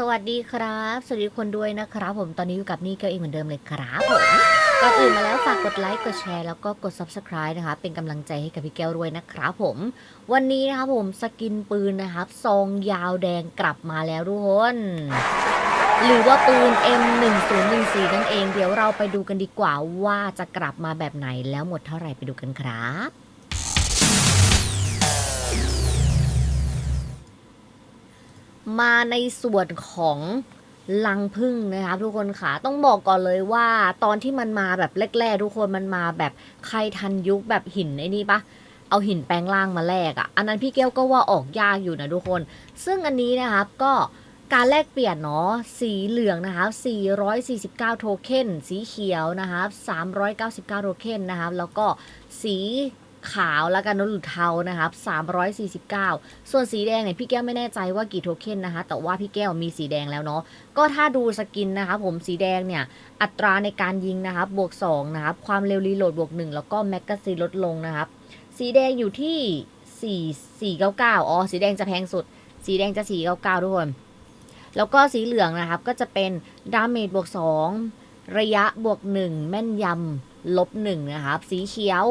สวัสดีครับ สวัสดีคนด้วยนะครับ ผมตอนนี้อยู่กับนี่เกลเองเหมือนเดิมเลยครับผมก่อนอื่นมาแล้วฝากกดไลค์กดแชร์แล้วก็กด subscribe นะคะ เป็นกำลังใจให้กับพี่แก้วด้วยนะครับผม วันนี้นะครับผมสกินปืนนะครับซองยาวแดงกลับมาแล้วทุกคนหรือว่าปืน M1014 นั่นเอง เดี๋ยวเราไปดูกันดีกว่าว่าจะกลับมาแบบไหนแล้วหมดเท่าไหร่ไปดูกันครับ มาในส่วนของลังพึ่งนะครับทุกคนค่ะต้องบอกก่อนเลยว่าตอนที่มันมาแบบแรกๆทุกคนมันมาแบบใครทันยุคแบบหินไอ้นี่ปะเอาหินแปลงร่างมาแลกอะ่ะ อันนั้นพี่แก้วก็ว่าออกยากอยู่นะทุกคน ซึ่งอันนี้นะครับก็การแลกเปลี่ยนเนาะสีเหลืองนะครับ449 โทเค็นสีเขียวนะครับ399 โทเค็นนะครับแล้วก็สี ขาวแล้วกันนหรือเทานะครับ 349 ส่วนสีแดงเนี่ยพี่แก้วไม่แน่ใจว่ากี่โทเค็นนะคะ แต่ว่าพี่แก้วมีสีแดงแล้วเนาะ ก็ถ้าดูสกินนะคะผมสีแดงเนี่ย อัตราในการยิงนะครับบวก 2 นะครับ ความเร็วรีโหลดบวก 1 แล้วก็แมกกาซีนลดลงนะครับ สีแดงอยู่ที่ 4 499 อ๋อ สีแดงจะแพงสุด สีแดงจะ 499 ทุกคน แล้วก็สีเหลืองนะครับก็จะเป็นดาเมจบวก 2 ระยะบวก 1 แม่นยำลบ1นะครับ สีเขียว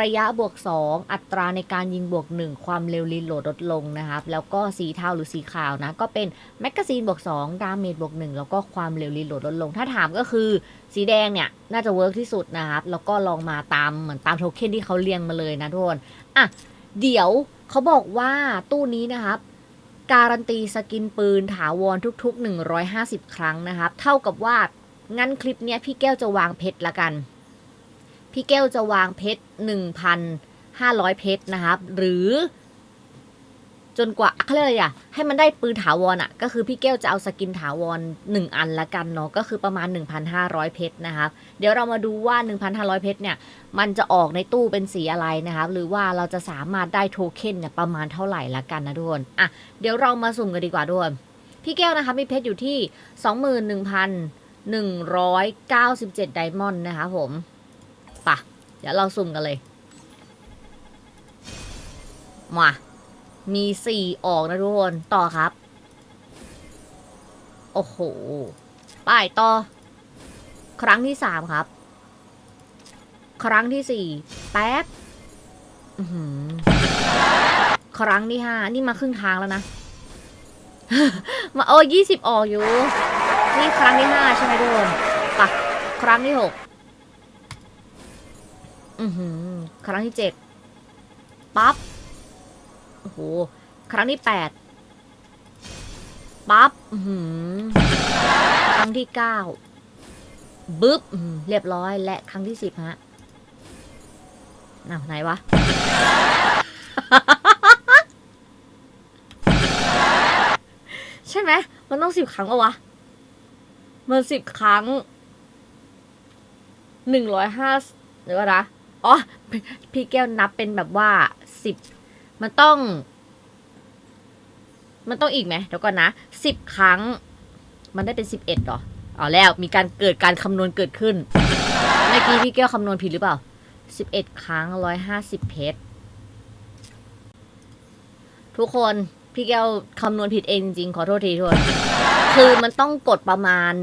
ระยะบวก 2 อัตราในการยิงบวก 1 ความเร็วรีโหลดลดลงนะครับ แล้วก็สีเทาหรือสีขาวนะ ก็เป็นแมกกาซีนบวก 2 ดาเมจบวก 1 แล้วก็ความเร็วรีโหลดลดลง ถ้าถามก็คือสีแดงเนี่ย น่าจะเวิร์กที่สุดนะครับ แล้วก็ลองมาตามเหมือนตามโทเค็นที่เขาเรียงมาเลยนะทุกคนอะเดี๋ยวเขาบอกว่าตู้นี้นะครับการันตีสกินปืนถาวรทุก ๆ 150 ครั้งนะครับ เท่ากับว่างั้นคลิปเนี้ยพี่แก้วจะวางเพชรละกัน พี่แก้วจะวางเพชร 1,500 เพชรนะครับ หรือจนกว่าเขาเรียกอะไรอะให้มันได้ปืนถาวรอะ ก็คือพี่แก้วจะเอาสกินถาวร 1 อันละกันเนาะก็คือประมาณ 1,500 เพชรนะครับ เดี๋ยวเรามาดูว่า 1,500 เพชรเนี่ย มันจะออกในตู้เป็นสีอะไรนะครับ หรือว่าเราจะสามารถได้โทเค็นเนี่ยประมาณเท่าไหร่ละกันนะทุกคนอะเดี๋ยวเรามาสุ่มกันดีกว่าทุกคนพี่แก้วนะคะมีเพชรอยู่ที่ 21,197 ไดมอนด์นะคะผม ดี๋ยวเราสุ่มกันเลย มา มีสี่ออกนะทุกคน ต่อครับ โอ้โห ป้ายต่อ ครั้งที่สามครับ ครั้งที่สี่แป๊บครั้งที่ห้านี่มาครึ่งทางแล้วนะ มาโอ้ยี่สิบออกอยู่ นี่ครั้งที่ห้าใช่ไหมทุกคนปะครั้งที่หก อือหือ ครั้งที่เจ็ดปั๊บ โอ้โห ครั้งที่แปดปั๊บ อือหือ ครั้งที่เก้าบึ๊บ เรียบร้อย และครั้งที่สิบฮะอ้าวไหนวะ ใช่ไหม มันต้องสิบครั้งเอาวะ มันสิบครั้งหนึ่งร้อยห้าหรือว่านะ อ๋อ พี่แก้วนับเป็นแบบว่าสิบมันต้อง มันต้องอีกไหมเดี๋ยวก่อนนะสิบครั้ง มันได้เป็นสิบเอ็ดหรอเอแล้วมีการเกิดการคำนวณเกิดขึ้นเมื่อกี้พี่แก้วคำนวณผิดหรือเปล่าสิบเอ็ดครั้งร้อยห้าสิบเพชรทุกคนพี่แก้วคำนวณผิดเองจริงๆขอโทษทีทุกคนคือมันต้องกดประมาณ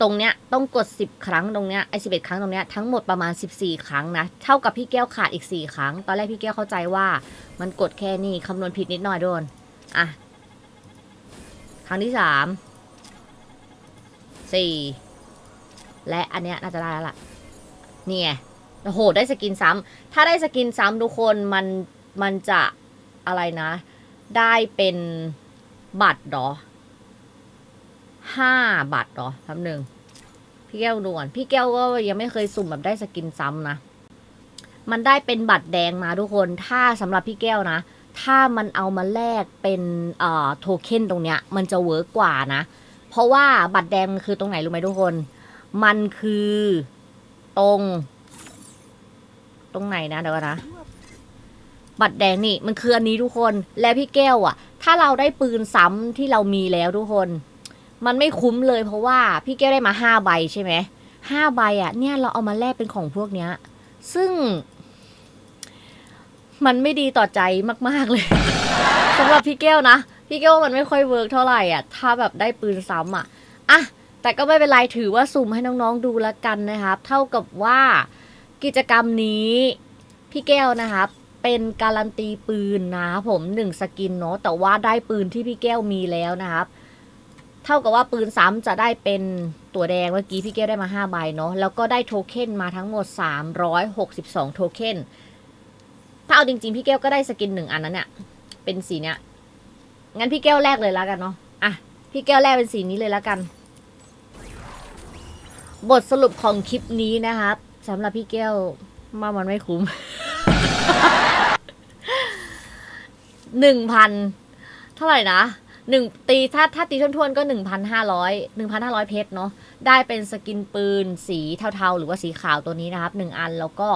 ตรงเนี้ยต้องกดสิบครั้งตรงเนี้ยไอ้สิบเอ็ดครั้งตรงเนี้ยทั้งหมดประมาณสิบสี่ครั้งนะ เท่ากับพี่แก้วขาดอีกสี่ครั้ง ตอนแรกพี่แก้วเข้าใจว่า มันกดแค่นี้คำนวณผิดนิดหน่อยโดน อะ ครั้งที่สามสี่และอันเนี้ยน่าจะได้แล้วล่ะ นี่ไงโอ้โห ได้สกินซ้ำถ้าได้สกินซ้ำทุกคนมันมันจะอะไรนะ ได้เป็นบัตรหรอ ห้าบัตรเหรอคำหนึ่งพี่แก้วดูก่อนพี่แก้วก็ยังไม่เคยสุ่มแบบได้สกินซ้ำนะ มันได้เป็นบัตรแดงมาทุกคน ถ้าสำหรับพี่แก้วนะ ถ้ามันเอามาแลกเป็นเอ่อโทเค็นตรงเนี้ย มันจะเวิร์กกว่านะ เพราะว่าบัตรแดงมันคือตรงไหนรู้ไหมทุกคน มันคือตรง ตรงไหนนะเดี๋ยวก่อนนะ บัตรแดงนี่มันคืออันนี้ทุกคน และพี่แก้วอะถ้าเราได้ปืนซ้ำที่เรามีแล้วทุกคน มันไม่คุ้มเลยเพราะว่าพี่แก้วได้มาห้าใบใช่ไหมห้าใบอะเนี่ยเราเอามาแลกเป็นของพวกเนี้ย ซึ่ง มันไม่ดีต่อใจมาก ๆ เลยสำหรับพี่แก้วนะ พี่แก้วมันไม่ค่อยเวิร์กเท่าไหร่อะ ถ้าแบบได้ปืนซ้ำอะอะแต่ก็ไม่เป็นไรถือว่าสุ่มให้น้องๆดูแล้วกันนะครับ เท่ากับว่ากิจกรรมนี้พี่แก้วนะครับเป็นการันตีปืนนะครับผมหนึ่งสกินเนาะแต่ว่าได้ปืนที่พี่แก้วมีแล้วนะครับ ท่ากับว่าปืนซ้ำจะได้เป็นตัวแดงเมื่อกี้พี่แก้วได้มา 5 ใบเนาะแล้วก็ได้โทเค็นมาทั้งหมด 362 โทเค็นถ้าเอาจริงๆ พี่แก้วก็ได้สกินหนึ่งอันนั้นเนี่ยเป็นสีเนี้ยงั้นพี่แก้วแรกเลยแล้วกันเนาะอะพี่แก้วแรกเป็นสีนี้เลยแล้วกัน บทสรุปของคลิปนี้นะครับสำหรับพี่แก้วว่ามันไม่คุ้มหนึ่งพันเท่าไหร่นะ หนึ่งตีถ้าถ้าตีทวนๆก็หนึ่งพันห้าร้อยหนึ่งพันห้าร้อยเพชรเนาะได้เป็นสกินปืนสีเทาๆ หรือว่าสีขาวตัวนี้นะครับหนึ่งอันแล้วก็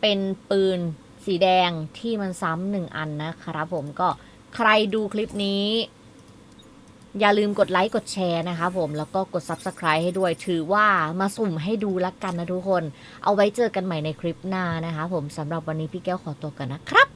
เป็นปืนสีแดงที่มันซ้ำหนึ่งอันนะครับผมก็ใครดูคลิปนี้ อย่าลืมกดไลค์กดแชร์นะคะผมแล้วก็กด Subscribe ให้ด้วยถือว่ามาสุ่มให้ดูละกันนะทุกคน เอาไว้เจอกันใหม่ในคลิปหน้านะคะผมสำหรับวันนี้พี่แก้วขอตัวกันนะครับ